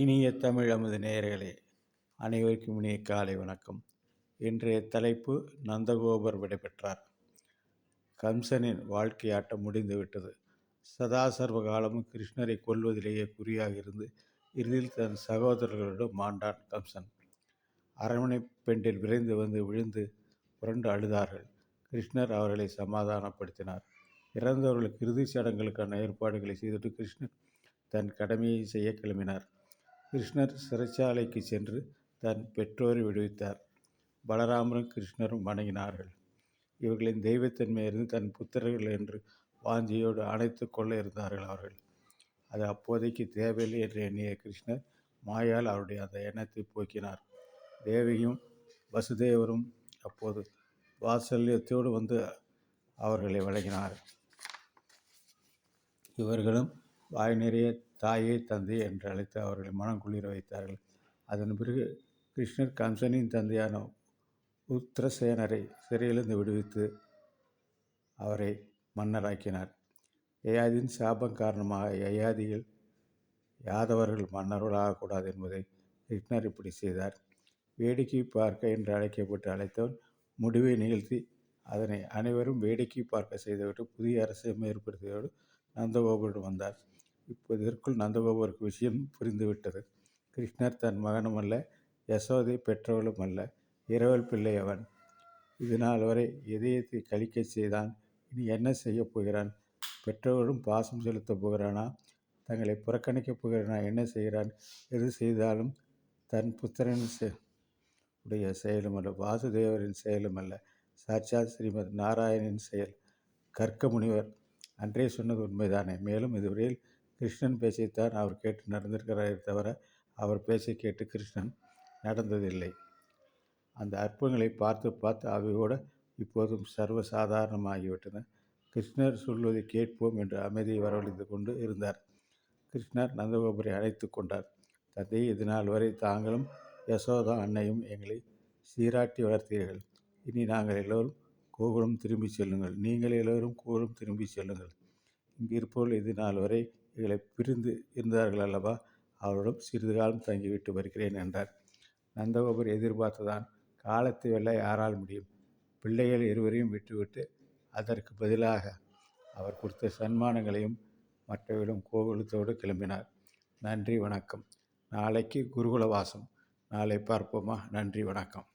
இனிய தமிழ் அமது நேயர்களே அனைவருக்கும் இனிய காலை வணக்கம். இன்றைய தலைப்பு நந்தகோபர் விடைபெற்றார். கம்சனின் வாழ்க்கையாட்டம் முடிந்துவிட்டது சதாசர்வ காலமும் கிருஷ்ணரை கொல்வதிலேயே குறியாக இருந்து இறுதியில் தன் சகோதரர்களிடம் மாண்டான் கம்சன். அரண்மனை பெண்டில் விரைந்து வந்து விழுந்து புரண்டு அழுதார்கள். கிருஷ்ணர் அவர்களை சமாதானப்படுத்தினார். இறந்தவர்களுக்கு இறுதிச் சடங்குகளுக்கான ஏற்பாடுகளை செய்துவிட்டு கிருஷ்ணர் தன் கடமையை செய்ய கிளம்பினார். கிருஷ்ணர் சிறைச்சாலைக்கு சென்று தன் பெற்றோரை விடுவித்தார். பலராமரும் கிருஷ்ணரும் வணங்கினார்கள். இவர்களின் தெய்வத்தன்மையிலிருந்து தன் புத்திரர்கள் என்று வாஞ்சியோடு அணைத்து கொள்ள இருந்தார்கள் அவர்கள். அது அப்போதைக்கு தேவையில்லை என்று எண்ணிய கிருஷ்ணர் மாயால் அவருடைய அந்த எண்ணத்தை போக்கினார். தேவியும் வசுதேவரும் அப்போது வாசல்யத்தோடு வந்து அவர்களை வழங்கினார் இவர்களும் வாய் நிறைய தாயே தந்தை என்று அழைத்து அவர்களை மனம் குளிர வைத்தார்கள். அதன் பிறகு கிருஷ்ணர் கம்சனின் தந்தையான உத்திரசேனரை சிறையிலிருந்து விடுவித்து அவரை மன்னராக்கினார். யயாதியின் சாபம் காரணமாக யயாதிகள் யாதவர்கள் மன்னர்கள் ஆகக்கூடாது என்பதை கிருஷ்ணர் இப்படி செய்தார். வேடிக்கை பார்க்க என்று அழைக்கப்பட்டு அழைத்தவன் முடிவை நிகழ்த்தி அதனை அனைவரும் வேடிக்கை பார்க்க செய்துவிட்டு புதிய அரசை ஏற்படுத்தியதோடு நந்தகோபுரிடம் வந்தார். இப்போது இதற்குள் நந்தகோபருக்கு விஷயம் புரிந்துவிட்டது. கிருஷ்ணர் தன் மகனும் அல்ல யசோதை பெற்றவளும் அல்ல இரவல் பிள்ளை அவன். இது நாள் வரை இதயத்தை கழிக்கச் செய்தான். இனி என்ன செய்யப் போகிறான்? பெற்றவர்களும் பாசம் செலுத்தப் போகிறானா? தங்களை புறக்கணிக்கப் போகிறானா? என்ன செய்கிறான்? எது செய்தாலும் தன் புத்திரன் உடைய செயலும் அல்ல வாசுதேவரின் செயலும் அல்ல. சாட்சாத் ஸ்ரீமத் நாராயணின் செயல். கற்க முனிவர் அன்றே சொன்னது உண்மைதானே. மேலும் இதுவரையில் கிருஷ்ணன் பேச்சைத்தான் அவர் கேட்டு நடந்திருக்கிறாரே தவிர அவர் பேச்சை கேட்டு கிருஷ்ணன் நடந்ததில்லை. அந்த அற்புதங்களை பார்த்து பார்த்து அவையோடு இப்போதும் சர்வசாதாரணமாகிவிட்டன. கிருஷ்ணர் சொல்வதை கேட்போம் என்று அமைதியை வரவழைத்து கொண்டு இருந்தார். கிருஷ்ணர் நந்தகோபுரை அழைத்து கொண்டார். தந்தை இது நாள் வரை தாங்களும் யசோதா அன்னையும் எங்களை சீராட்டி வளர்த்தீர்கள். இனி நாங்கள் எல்லோரும் கோகுலம் திரும்பி செல்லுங்கள். நீங்கள் எல்லோரும் கோகுலம் திரும்பி செல்லுங்கள். இங்கு இது நாள் வரை எங்களை பிரிந்து இருந்தார்கள் அல்லவா? அவரிடம் சிறிது காலம் தங்கிவிட்டு வருகிறேன் என்றார். நந்தகோபர் எதிர்பார்த்ததான் காலத்தை வெல்ல யாரால் முடியும்? பிள்ளைகள் இருவரையும் விட்டுவிட்டு அதற்கு பதிலாக அவர் கொடுத்த சன்மானங்களையும் மற்றவர்களும் கோகுலத்தோடு கிளம்பினார். நன்றி வணக்கம். நாளைக்கு குருகுல வாசம். நாளை பார்ப்போமா? நன்றி வணக்கம்.